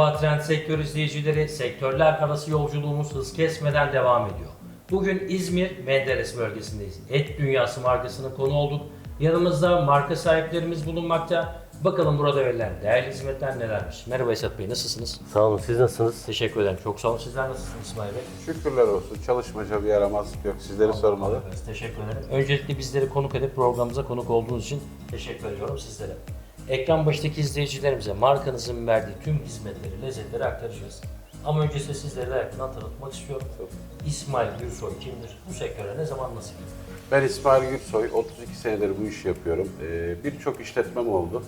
Değerli sektör izleyicileri, sektörler arası yolculuğumuz hız kesmeden devam ediyor. Bugün İzmir Menderes bölgesindeyiz. Et Dünyası markasının konu olduk. Yanımızda marka sahiplerimiz bulunmakta. Bakalım burada verilen değerli hizmetler nelermiş. Merhaba Esat Bey, nasılsınız? Sağ olun. Siz nasılsınız? Teşekkür ederim. Çok sağ olun. Sizler nasılsınız İsmail Bey? Şükürler olsun. Çalışmaca bir yaramazlık yok. Sizleri sormalı. Teşekkür ederim. Öncelikle bizleri konuk edip programımıza konuk olduğunuz için teşekkür ediyorum sizlere. Ekran başındaki izleyicilerimize markanızın verdiği tüm hizmetleri, lezzetleri aktaracağız. Ama öncesinde sizleri yakından tanıtmak istiyorum. İsmail Gürsoy kimdir? Bu sektöre ne zaman nasıl girdi? Ben İsmail Gürsoy. 32 senedir bu işi yapıyorum. Ee, Birçok işletmem oldu.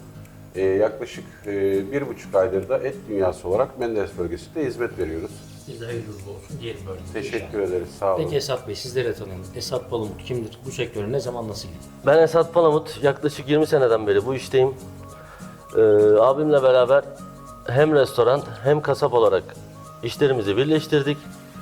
Ee, yaklaşık e, bir buçuk aydır da et dünyası olarak Menderes bölgesinde hizmet veriyoruz. Biz de hayırlı uğurlu olsun diyelim böyle. Teşekkür ederiz. Sağ olun. Peki Esat Bey sizleri de tanıyalım. Esat Palamut kimdir? Bu sektöre ne zaman nasıl girdi? Ben Esat Palamut. Yaklaşık 20 seneden beri bu işteyim. Ee, abimle beraber hem restoran hem kasap olarak işlerimizi birleştirdik.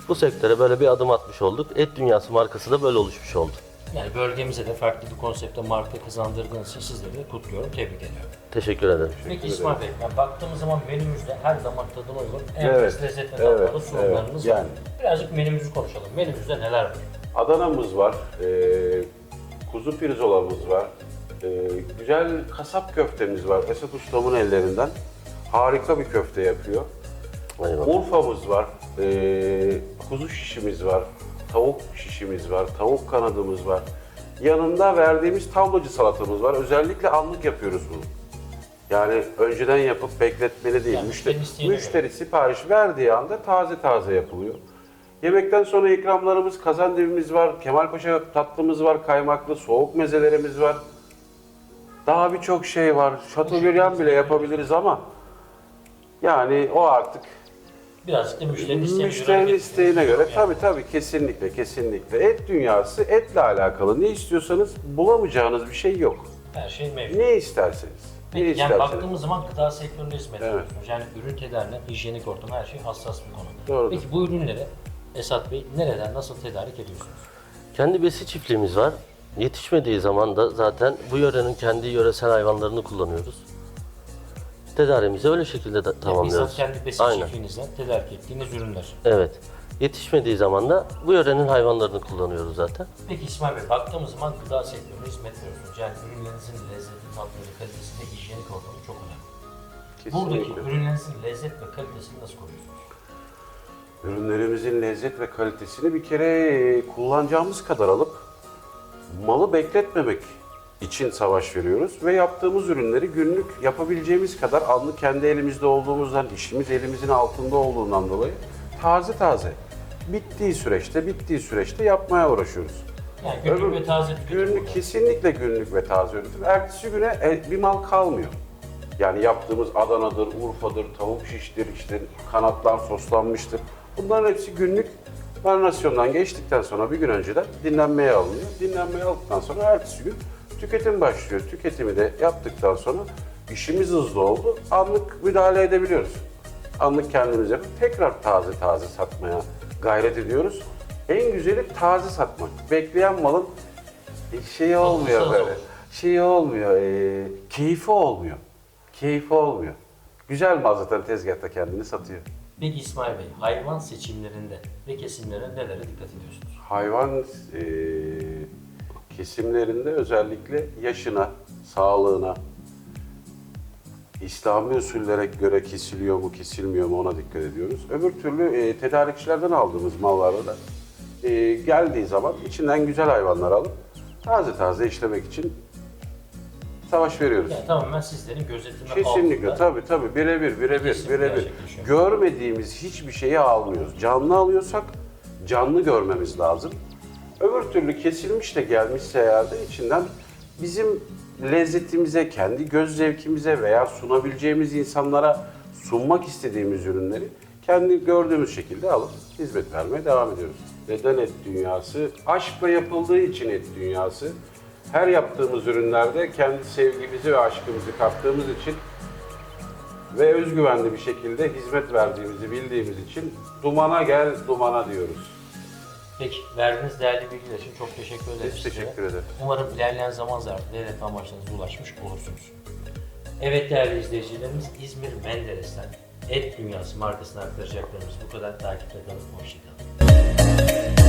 Bu sektöre böyle bir adım atmış olduk. Et Dünyası markası da böyle oluşmuş oldu. Yani bölgemize de farklı bir konsepte marka kazandırdığınız için sizleri de kutluyorum, tebrik ediyorum. Teşekkür ederim. Peki İsmail Bey, yani baktığımız zaman menümüzde her damak tadına uygun Evet, enfes lezzet ve evet, tatlı sunumlarınız evet, var. yani. Birazcık menümüzü konuşalım. Menümüzde neler var? Adana'mız var. ee, kuzu pirzolamız var. Ee, güzel kasap köftemiz var. Esat Ustam'ın ellerinden. Harika bir köfte yapıyor. Eyvallah. Urfa'mız var, ee, kuzu şişimiz var, tavuk şişimiz var, tavuk kanadımız var. Yanında verdiğimiz tablacı salatamız var. Özellikle anlık yapıyoruz bunu. Yani önceden yapıp bekletmeli değil. Yani müşteri, müşteri sipariş verdiği anda taze taze yapılıyor. Yemekten sonra ikramlarımız, kazandivimiz var, Kemalpaşa tatlımız var, kaymaklı, soğuk mezelerimiz var. Daha birçok şey var. Şatölyen bile yapabiliriz ama yani o artık Birazcık da müşterinin isteğine Müşterinin göre isteğine göre Yani. tabii tabii kesinlikle kesinlikle. Et dünyası etle alakalı. Ne istiyorsanız bulamayacağınız bir şey yok. Her şey mevcut. Ne isterseniz. Ne Peki yani isterseniz. baktığımız zaman gıda sektöründe hizmet Evet. veriyorsunuz. Yani ürün tedarine, hijyenik ortam her şey hassas bir konu. Doğrudur. Peki bu ürünleri Esat Bey nereden, nasıl tedarik ediyorsunuz? Kendi besi çiftliğimiz var. Yetişmediği zaman da zaten bu yörenin kendi yöresel hayvanlarını kullanıyoruz. Tedarimizi öyle şekilde de tamamlıyoruz. Bizzat kendi besin Aynen. çiftliğinizden tedarik ettiğiniz ürünler. Evet. Yetişmediği zaman da bu yörenin hayvanlarını kullanıyoruz zaten. Peki İsmail Bey, baktığımız zaman gıda sektörüne hizmet veriyorsunuz. Yani ürünlerinizin lezzeti, tatları, kalitesi ve hijyenik ortamı çok önemli. Buradaki Kesinlikle. ürünlerinizin lezzet ve kalitesini nasıl koruyorsunuz? Ürünlerimizin lezzet ve kalitesini bir kere kullanacağımız kadar alıp malı bekletmemek için savaş veriyoruz ve yaptığımız ürünleri günlük yapabileceğimiz kadar anlık kendi elimizde olduğumuzdan, işimiz elimizin altında olduğundan dolayı taze taze bittiği süreçte, bittiği süreçte yapmaya uğraşıyoruz. Yani günlük Öbür- ve taze tüketim. Günlük burada. kesinlikle günlük ve taze üretim. Ertesi güne e, bir mal kalmıyor. Yani yaptığımız Adana'dır, Urfa'dır, tavuk şiştir, işte kanatlar soslanmıştır. Bunların hepsi günlük marinasyondan geçtikten sonra bir gün önceden dinlenmeye alınıyor. Dinlenmeye aldıktan sonra ertesi gün tüketim başlıyor. Tüketimi de yaptıktan sonra işimiz hızlı oldu. Anlık müdahale edebiliyoruz. Anlık kendimiz yapıp tekrar taze taze satmaya gayret ediyoruz. En güzeli taze satmak. Bekleyen malın şeyi olmuyor böyle. Şeyi olmuyor, e, keyfi olmuyor. Keyfi olmuyor. Güzel mal zaten tezgahta kendini satıyor. Peki İsmail Bey, hayvan seçimlerinde ve kesimlerine nelere dikkat ediyorsunuz? Hayvan e, kesimlerinde özellikle yaşına, sağlığına, İslami usullere göre kesiliyor mu, kesilmiyor mu ona dikkat ediyoruz. Öbür türlü e, tedarikçilerden aldığımız mallarda da e, geldiği zaman içinden güzel hayvanlar alıp taze taze işlemek için savaş veriyoruz. Yani tamamen sizlerin gözetimi Kesinlikle altında. tabii tabii birebir birebir Kesinlikle birebir. gerçekleşiyor. Görmediğimiz hiçbir şeyi almıyoruz. Canlı alıyorsak canlı görmemiz lazım. Öbür türlü kesilmiş de gelmişse eğer de içinden bizim lezzetimize, kendi göz zevkimize veya sunabileceğimiz insanlara sunmak istediğimiz ürünleri kendi gördüğümüz şekilde alıp hizmet vermeye devam ediyoruz. Neden et dünyası? Aşkla yapıldığı için et dünyası. Her yaptığımız ürünlerde kendi sevgimizi ve aşkımızı kattığımız için ve özgüvenli bir şekilde hizmet verdiğimizi bildiğimiz için dumana gel dumana diyoruz. Peki, verdiğiniz değerli bilgiler için çok teşekkür ederiz Biz teşekkür ederiz. Umarım ilerleyen zaman zarfında hedef amaçlarınıza ulaşmış olursunuz. Evet değerli izleyicilerimiz İzmir Menderes'ten Et Dünyası markasına aktaracaklarımız bu kadar. Takipte kalın. Hoşçakalın.